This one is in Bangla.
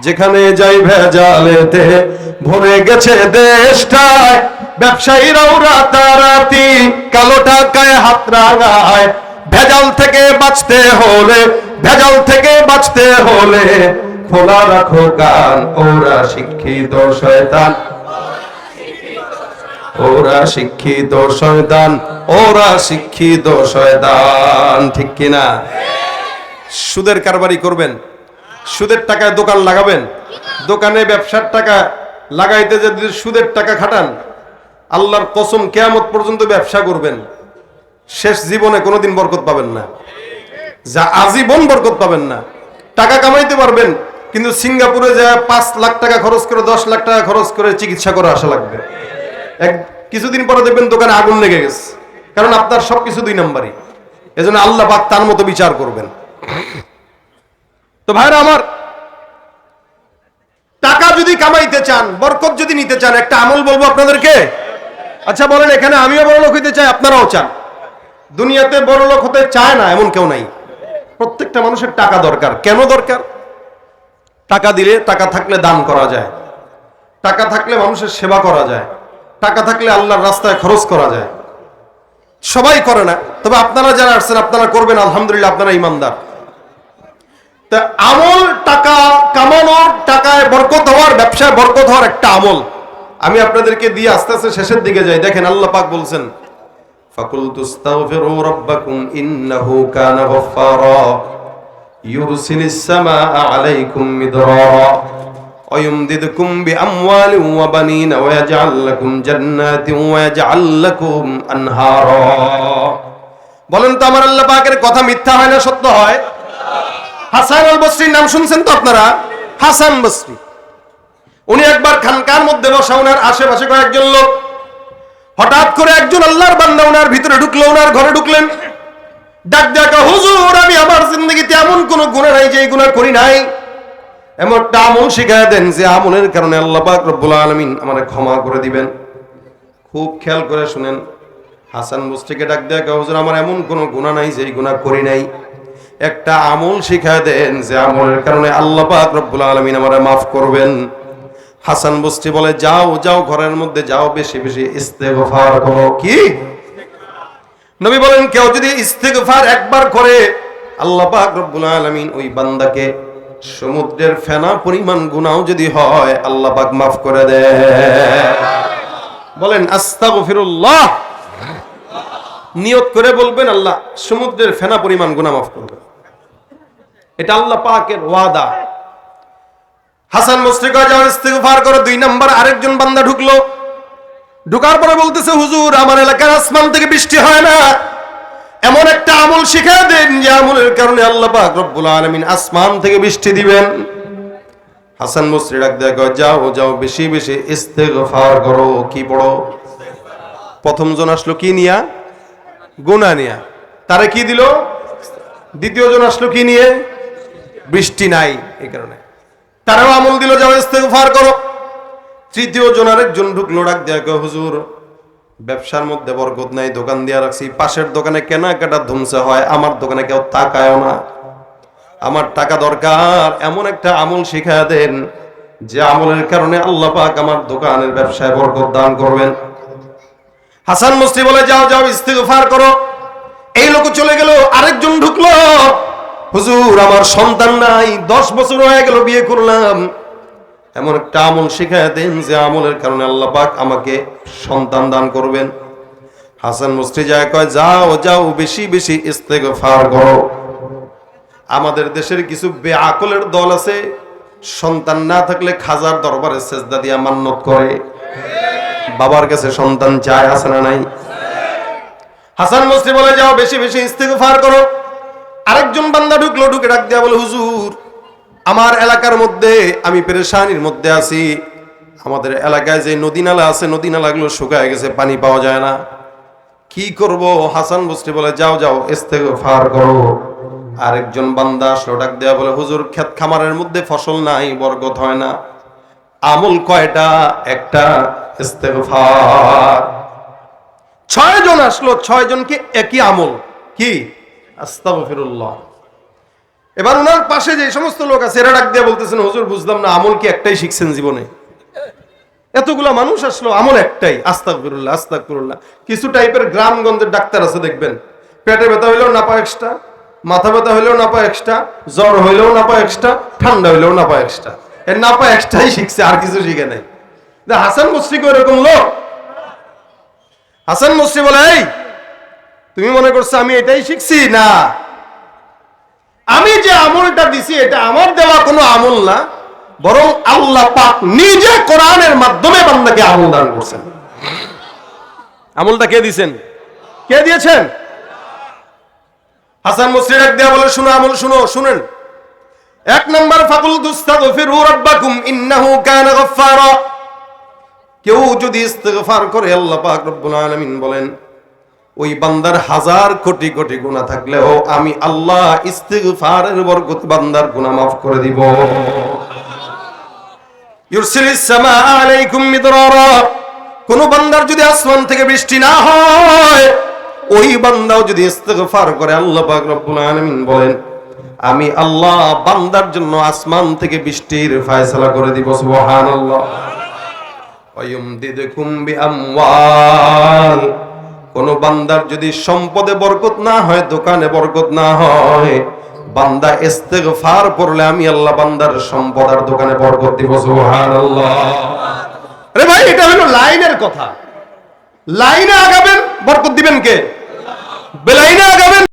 যেখানে যাই ভেজালেতে, ভরে গেছে দেশটায়। ব্যবসায়ীরাও রাতারাতি, কালো টাকায় হাত রাঙায়। ভেজাল থেকে বাঁচতে হলে, ভেজাল থেকে বাঁচতে হলে খোলা রাখো গান। ওরা শিক্ষিত শয়তান। ওরা শিক্ষিত শয়তান। ওরা শিক্ষিত শয়তান। ঠিক কিনা? সুদের কারবারি করবেন। সুদের টাকায় দোকান লাগাবেন। দোকানে ব্যবসার টাকা লাগাইতে যদি সুদের টাকা খাটান, আল্লাহর কসম কেয়ামত পর্যন্ত ব্যবসা করবেন। শেষ জীবনে কোনোদিন বরকত পাবেন না। যা আজীবন বরকত পাবেন না। টাকা কামাইতে পারবেন, কিন্তু সিঙ্গাপুরে যা পাঁচ লাখ টাকা খরচ করে, দশ লাখ টাকা খরচ করে চিকিৎসা করে আসা লাগবে। এক, কিছুদিন পরে দেখবেন দোকানে আগুন লেগে গেছে। কারণ আপনার সবকিছু দুই নাম্বারই। এজন্য আল্লাহ পাক তার মতো বিচার করবেন। তো ভাইরা আমার, টাকা যদি কামাইতে চান, বরকত যদি নিতে চান, একটা আমল বলব আপনাদেরকে? আচ্ছা বলেন, এখানে আমিও বড় লোক হইতে চাই, আপনারাও চান। দুনিয়াতে বড় লোক হতে চায় না, এমন কেউ নাই। প্রত্যেকটা মানুষের টাকা দরকার। কেন দরকার? টাকা দিলে টাকা থাকলে দান করা যায়। টাকা থাকলে মানুষের সেবা করা যায়। টাকা থাকলে আল্লাহর রাস্তায় খরচ করা যায়। সবাই করে না। তবে আপনারা যারা আসছেন, আপনারা করবেন, আলহামদুলিল্লাহ, আপনারা ইমানদার। তা আমল টাকা কামানোর টাকায় বরকত হওয়ার ব্যবসায় বরকত হওয়ার একটা আমল আমি আপনাদেরকে দিয়ে আস্তে আস্তে শেষের দিকে যাই দেখেন আল্লাহ পাক বলছেন ফাকুল তুস্তাগফিরু রাব্বাকুম ইন্নাহু কানা গফফারা ইউরসিলিস সামাআ আলাইকুম মিদরারা ويمددكم بأموال وبنين ويجعل لكم جنات ويجعل لكم أنهارا বলেন তো আমার আল্লাহ পাকের কথা মিথ্যা হয় না সত্য হয় হাসান আল বসরির নাম শুনছেন তো আপনারা? হাসান বসরি। উনি একবার খানকার মধ্যে বসা ওনার আশেপাশে কয়েকজন লোক। হঠাৎ করে একজন আল্লাহর বান্দা ওনার ভিতরে ঢুকলো ওনার ঘরে ঢুকলেন। ডাক দেখা হুজুর আমি আমার জিন্দগিতে এমন কোন গুণা নাই যে এই গুণা করি নাই। এমন একটা আমল দেন যে আমলের কারণে আল্লাহ পাক রব্বুল আলামিন আমারে ক্ষমা করে দিবেন। খুব খেয়াল করে শুনেন হাসান মুস্তিকে ডাক কয়, হুজুর আমার এমন কোনো গুণা নাই যে এই গুণা করি নাই। একটা আমল শিখায় দেন যে আমলের কারণে আল্লাহ পাক রব্বুল আলামিন আমারে মাফ করবেন। হাসান বস্তি বলে, যাও যাও, ঘরের মধ্যে যাও, বেশি বেশি ইস্তেগফার করো। কি? নবী বলেন, কেউ যদি ইস্তেগফার একবার করে, আল্লাহ পাক রব্বুল আলামিন ওই বান্দাকে সমুদ্রের ফেনা পরিমাণ গুনাও যদি হয়, আল্লাহ পাক মাফ করে দেয় বলেন, আস্তাগফিরুল্লাহ। নিয়ত করে বলবেন, আল্লাহ সমুদ্রের ফেনা পরিমাণ গুনাহ মাফ করবে এটা আল্লাহ পাকের ওয়াদা। হাসান মুস্তিকা যাওয়ার করে। দুই নাম্বার আরেকজন বান্দা ঢুকলো। ঢুকার পরে বলতেছে হুজুর আমার এলাকার আসমান থেকে বৃষ্টি হয় না। এমন একটা আমল শিখায় দেন যে আমলের কারণে আল্লাহ পাক রব্বুল আলামিন আসমান থেকে বৃষ্টি দিবেন। হাসান মুসরি ডাক কয়, যাও যাও বেশি বেশি ইস্তেগফার করো কি পড়ো? প্রথম জন আসলো কি নিয়া? গুনাহ নিয়া। তারে কি দিল? দ্বিতীয় জন আসলো কি নিয়ে? বৃষ্টি নাই এই কারণে। তারাও আমল দিল যাও ইস্তেগফার করো। তৃতীয় জন আরেকজন ঢুকলো ডাক দেয়া কয়, হুজুর ব্যবসার মধ্যে বরকত নাই দোকান দিয়া রাখছি। পাশের দোকানে কেনাকাটা ধুমসে হয় আমার দোকানে কেউ তাকায়ও না। আমার টাকা দরকার। এমন একটা আমল শিখায় দেন যে আমলের কারণে আল্লাহ পাক আমার দোকানের ব্যবসায় বরকত দান করবেন। হাসান মুস্তি বলে যাও যাও ইস্তেগফার করো। এই লোক চলে গেল আরেকজন ঢুকলো। হুজুর, আমার সন্তান নাই, দশ বছর হয়ে গেল বিয়ে করলাম। এমন একটা আমল শিখায় দেন যে আমলের কারণে আল্লাহ পাক আমাকে সন্তান দান করবেন। হাসান মুস্তি যায় কয়, যাও যাও, বেশি বেশি ইস্তেগফার করো। আমাদের দেশের কিছু বেআকলের দল আছে, সন্তান না থাকলে খাজার দরবারে সেজদা দিয়া মান্নত করে। বাবার কাছে সন্তান চায়, আছে না নাই? হাসান মুস্তি বলে, যাও, বেশি বেশি ইস্তেগফার করো। আরেকজন বান্দা ঢুকলো, ঢুকে ডাক দিয়া বলে, হুজুর, আমার এলাকার মধ্যে আমি পেরেশানির মধ্যে আছি। আমাদের এলাকায় যে নদী নালা আছে, নদী নালাগুলো শুকায় গেছে, পানি পাওয়া যায় না। কি করব? হাসান বস্তি বলে, যাও যাও, ইস্তেগফার করো। আরেকজন বান্দা আসলো, ডাক দেয়া বলে, হুজুর, ক্ষেত খামারের মধ্যে ফসল নাই, বরকত হয় না। আমল কয়টা? একটা, ইস্তেগফার। ছয় জন আসলো ছয় জনকে একই আমল। কি? আস্তাগফিরুল্লাহ। এবার ওনার পাশে যে সমস্ত লোক আছে, এরা ডাক দিয়ে বলতেছেন, হুজুর, বুঝলাম না, আমল কি একটাই শিখছেন জীবনে? এতগুলা মানুষ আসলো, আমল একটাই আস্তাক ফিরুল্লাহ আস্তাক কিছু টাইপের গ্রামগঞ্জের ডাক্তার আছে, দেখবেন। পেটে ব্যথা হইলেও না পায় এক্সট্রা মাথা ব্যথা হইলেও না পায় এক্সট্রা জ্বর হইলেও না পায় এক্সট্রা ঠান্ডা হইলেও না পায় এক্সট্রা এর না পায় এক্সট্রাই শিখছে, আর কিছু শিখে নাই। হাসান মুসরিক এরকম লোক? হাসান মুসরি বলে, এই তুমি মনে করছ আমি এটাই শিখছি? না। আমি যে আমলটা দিছি, এটা আমার দেওয়া কোনো আমল না, বরং আল্লাহ পাক নিজে কোরআনের মাধ্যমে বান্দাকে আমল দান করছেন। আমলটা কে দিছেন? কে দিয়েছেন? হাসান মুসরি ডাক দেয়া বলে, শুনো আমল, শুনো, শুনেন। এক নম্বর, ফাকুল দুস্তাগফিরু রাব্বাকুম ইন্নাহু কানা গফফারা। কেউ যদি ইস্তেগফার করে, আল্লাহ পাক রব্বুল আলামিন বলেন ওই বান্দার হাজার কোটি কোটি গুনাহ থাকলেও আমি আল্লাহ ইস্তেগফারের বরকত বান্দার গুণা মাফ করে দিব। কোন বান্দার যদি আসমান থেকে বৃষ্টি না হয়, ওই বান্দাও যদি ইস্তেগফার করে, আল্লাহ পাক রব্বুল আলামিন বলেন, আমি আল্লাহ বান্দার জন্য আসমান থেকে বৃষ্টির ফয়সালা করে দিব, সুবহানাল্লাহ। ওয়ায়ুমদিদকুম বিআমওয়াল। কোন বান্দার যদি সম্পদে বরকত না হয়, দোকানে বরকত না হয়, বান্দা ইস্তেগফার পড়লে আমি আল্লাহ বান্দার সম্পদ আর দোকানে বরকত দিব, সুবহানাল্লাহ। আরে ভাই, এটা হলো লাইনের কথা। লাইনে আগাবেন, বরকত দিবেন কে? বেলাইনে আগাবেন।